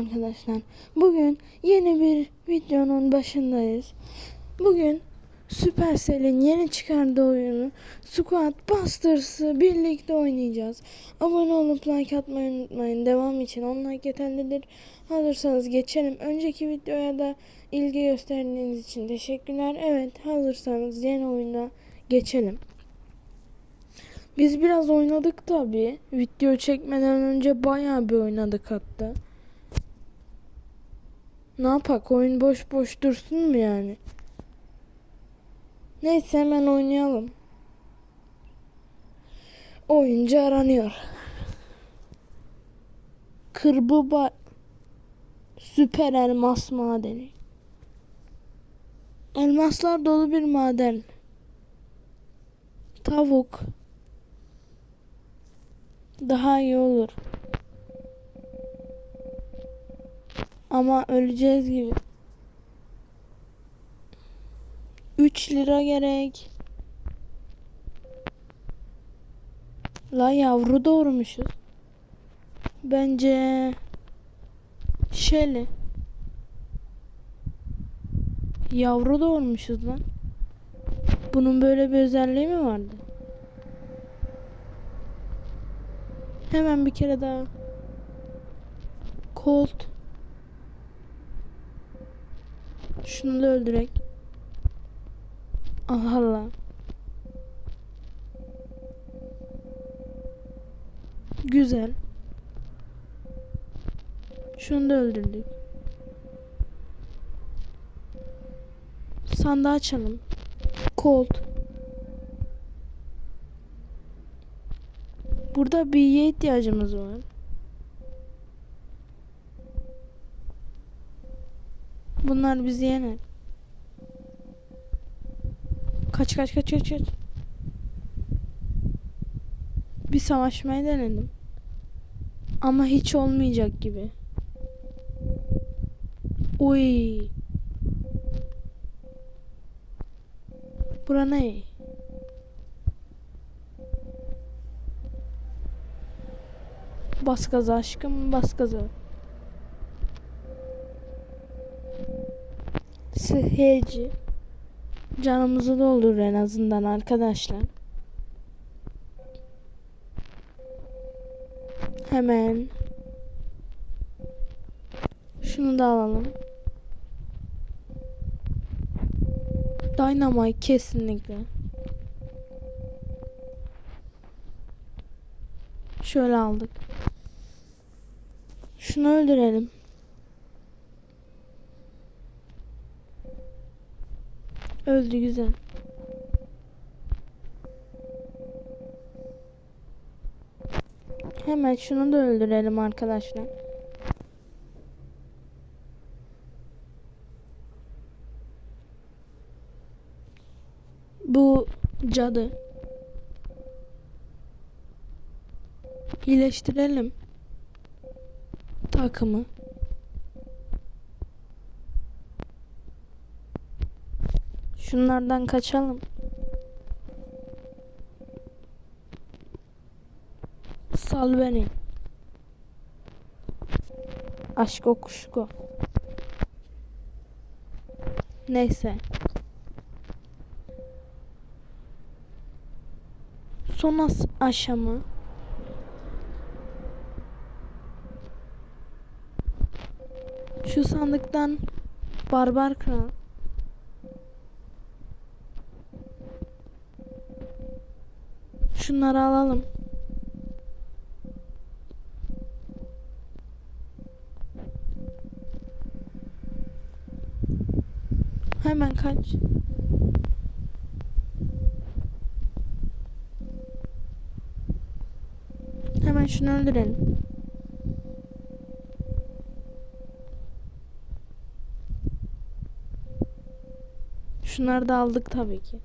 arkadaşlar. Bugün yeni bir videonun başındayız. Bugün Supercell'in yeni çıkardığı oyunu Squad Busters'ı birlikte oynayacağız. Abone olup like atmayı unutmayın. Devam için 10 like yeterlidir. Hazırsanız geçelim. Önceki videoya da ilgi gösterdiğiniz için teşekkürler. Evet hazırsanız yeni oyuna geçelim. Biz biraz oynadık tabi. Video çekmeden önce bayağı bir oynadık hatta. Ne yapak oyun boş boş dursun mu yani? Neyse hemen oynayalım. Oyuncu aranıyor. Kırbuba süper elmas madeni. Elmaslar dolu bir maden. Tavuk. Daha iyi olur. Ama öleceğiz gibi. 3 lira gerek. La yavru doğurmuşuz. Bence Şeli. Yavru doğurmuşuz lan. Bunun böyle bir özelliği mi vardı? Hemen bir kere daha. Colt. Şunu da öldürek. Allah Allah. Güzel. Şunu da öldürdük. Sandığı açalım. Colt. Burada bilgiye ihtiyacımız var. Bunlar bizi yener. Kaç kaç kaç kaç kaç. Bir savaşmayı denedim. Ama hiç olmayacak gibi. Uy. Bura ne? Bas gaza aşkım bas gaza. Sıhhici. Canımızı doldurur en azından arkadaşlar. Hemen. Şunu da alalım. Dynamite kesinlikle. Şöyle aldık. Şunu öldürelim. Öldü güzel. Hemen şunu da öldürelim arkadaşlar. Bu cadı. İyileştirelim. Takımı. Şunlardan kaçalım. Sal beni. Aşk o kuşku. Neyse. Son aşama. Şu sandıktan barbar kral. Şunları alalım. Hemen kaç. Hemen şunu öldürelim. Şunları da aldık tabii ki.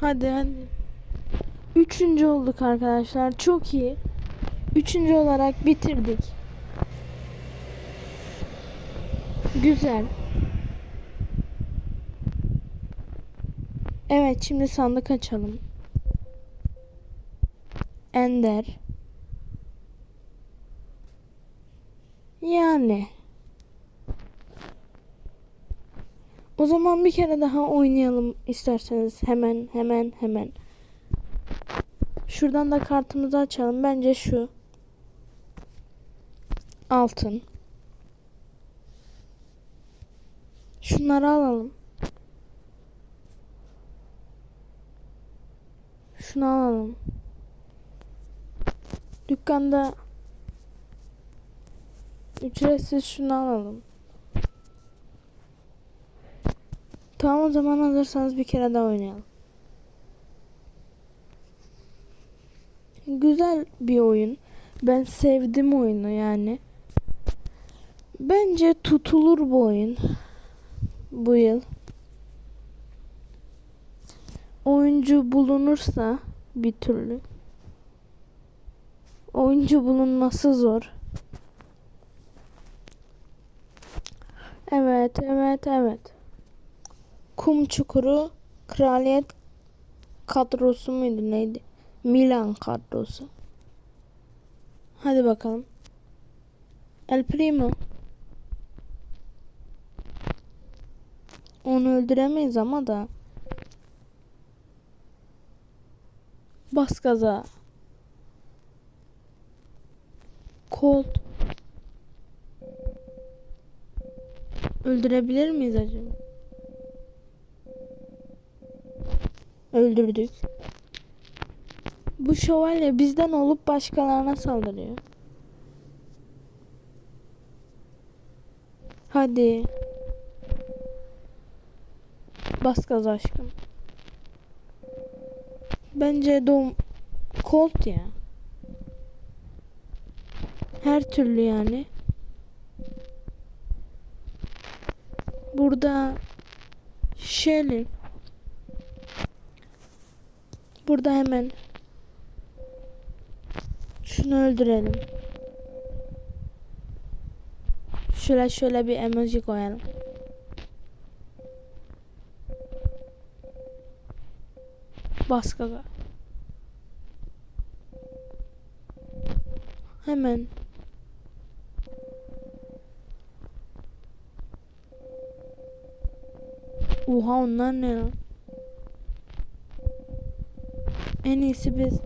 Hadi hadi. Üçüncü olduk arkadaşlar. Çok iyi. Üçüncü olarak bitirdik. Güzel. Evet şimdi sandık açalım. Ender. Yani. O zaman bir kere daha oynayalım isterseniz. Hemen hemen hemen. Şuradan da kartımızı açalım. Bence şu. Altın. Şunları alalım. Şunu alalım. Dükkanda ücretsiz şunu alalım. Tamam o zaman hazırsanız bir kere daha oynayalım. Güzel bir oyun. Ben sevdim oyunu yani. Bence tutulur bu oyun. Bu yıl. Oyuncu bulunursa bir türlü. Oyuncu bulunması zor. Evet, evet, evet. Kum Çukuru Kraliyet kadrosu muydu neydi? Milan kadrosu. Hadi bakalım. El Primo. Onu öldüremeyiz ama da. Bas gaza. Colt. Öldürebilir miyiz acaba? Öldürdük. Bu şövalye bizden olup başkalarına saldırıyor. Hadi. Bas gaz aşkım. Bence dom Colt ya. Her türlü yani. Burada Shelly. Burada hemen şunu öldürelim. Şöyle şöyle bir emoji koyalım. Bas gaga. Hemen. Oha onlar ne lan? En iyisi biz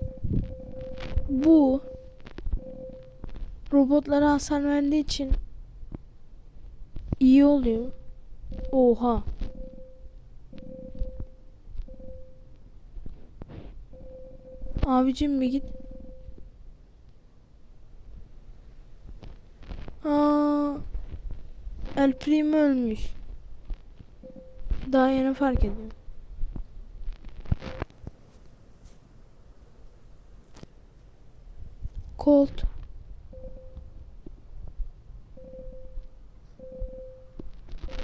bu robotlara hasar verdiği için iyi oluyor. Oha. Abicim bir git. Aa, El Primo ölmüş. Daha yeni fark ediyorum. Colt.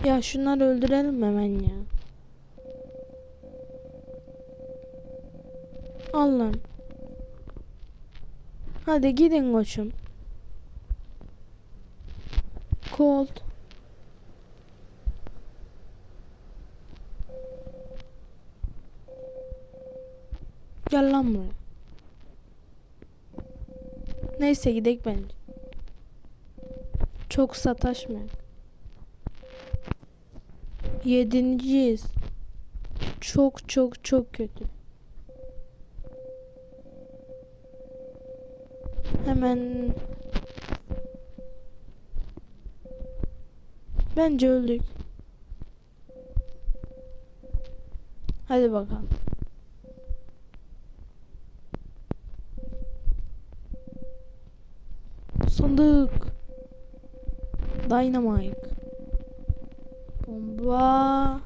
Ya şunları öldürelim hemen ya. Allah'ım. Hadi gidin koçum. Colt. Gel lan buraya. Neyse gidelim bence. Çok sataşmayalım. Yedinciyiz. Çok çok çok kötü. Hemen Bence öldük. Hadi bakalım. Sandık. Dynamite. Bomba.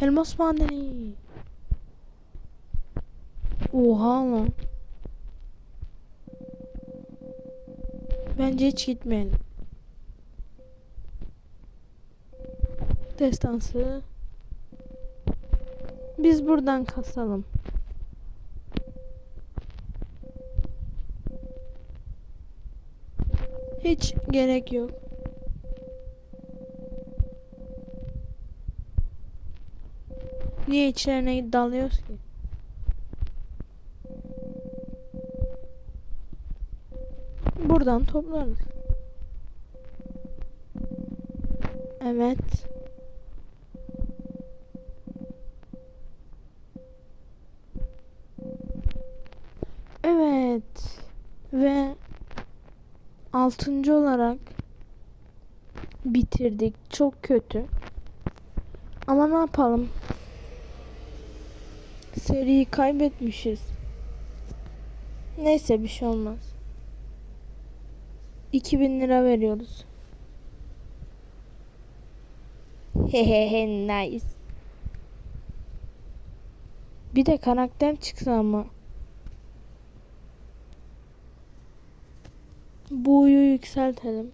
Elmas madeni. Oha lan. Bence hiç gitmeyelim. Destansı. Biz buradan kasalım. Hiç gerek yok. Niye içlerine dalıyoruz ki? Buradan toplarız. Evet. Altıncı olarak bitirdik. Çok kötü. Ama ne yapalım? Seriyi kaybetmişiz. Neyse bir şey olmaz. 2000 lira veriyoruz. Hehehe nice. Bir de karakter çıksa ama. Bu'yu yükseltelim.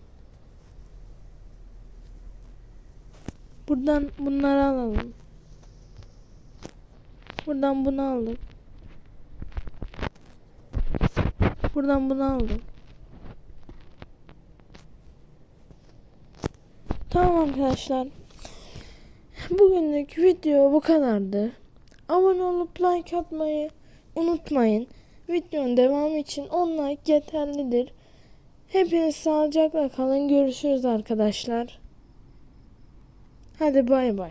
Buradan bunları alalım. Buradan bunu aldık. Buradan bunu aldık. Tamam arkadaşlar. Bugünlük video bu kadardı. Abone olup like atmayı unutmayın. Videonun devamı için 10 like yeterlidir. Hepiniz sağlıcakla kalın. Görüşürüz arkadaşlar. Hadi bay bay.